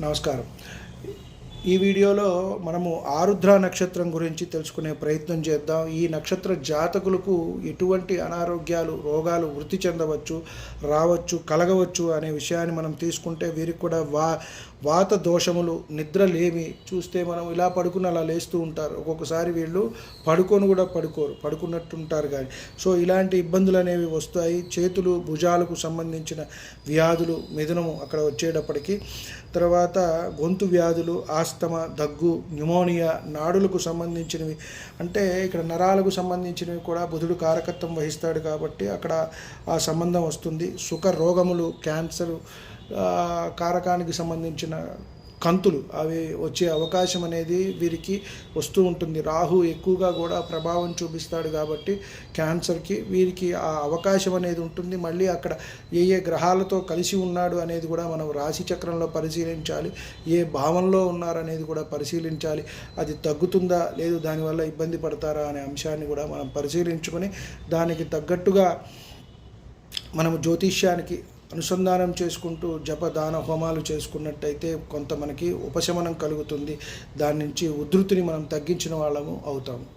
నమస్కారం. ఈ వీడియోలో మనము ఆరుద్ర నక్షత్రం గురించి తెలుసుకునే ప్రయత్నం చేద్దాం. ఈ నక్షత్ర జాతకులకు ఎటువంటి అనారోగ్యాలు రోగాలు వృద్ధి చెందవచ్చు రావచ్చు కలగవచ్చు అనే విషయాన్ని మనం తీసుకుంటే వీరికి కూడా వా వాత దోషములు నిద్ర లేమి చూస్తే మనం ఇలా పడుకుని అలా లేస్తూ ఉంటారు. ఒక్కొక్కసారి వీళ్ళు పడుకొని కూడా పడుకోరు పడుకున్నట్టుంటారు కానీ. సో ఇలాంటి ఇబ్బందులు అనేవి వస్తాయి. చేతులు భుజాలకు సంబంధించిన వ్యాధులు మిథునము అక్కడ వచ్చేటప్పటికి. తర్వాత గొంతు వ్యాధులు ఆస్తమా దగ్గు న్యూమోనియా నాడులకు సంబంధించినవి. అంటే ఇక్కడ నరాలకు సంబంధించినవి కూడా బుధుడు కారకత్వం వహిస్తాడు కాబట్టి అక్కడ ఆ సంబంధం వస్తుంది. సుఖ రోగములు క్యాన్సర్ కారకానికి సంబంధించిన కంతులు. అవి వచ్చే అవకాశం అనేది వీరికి వస్తూ ఉంటుంది. రాహు ఎక్కువగా కూడా ప్రభావం చూపిస్తాడు కాబట్టి క్యాన్సర్కి వీరికి ఆ అవకాశం అనేది ఉంటుంది. మళ్ళీ అక్కడ ఏ ఏ గ్రహాలతో కలిసి ఉన్నాడు అనేది కూడా మనం రాశి చక్రంలో పరిశీలించాలి. ఏ భావంలో ఉన్నారనేది కూడా పరిశీలించాలి. అది తగ్గుతుందా లేదు దానివల్ల ఇబ్బంది పడతారా అనే అంశాన్ని కూడా మనం పరిశీలించుకొని దానికి తగ్గట్టుగా మనము జ్యోతిష్యానికి అనుసంధానం చేసుకుంటూ జప దాన హోమాలు చేసుకున్నట్టయితే కొంత మనకి ఉపశమనం కలుగుతుంది. దాని నుంచి ఉధృతిని మనం తగ్గించిన వాళ్ళము అవుతాము.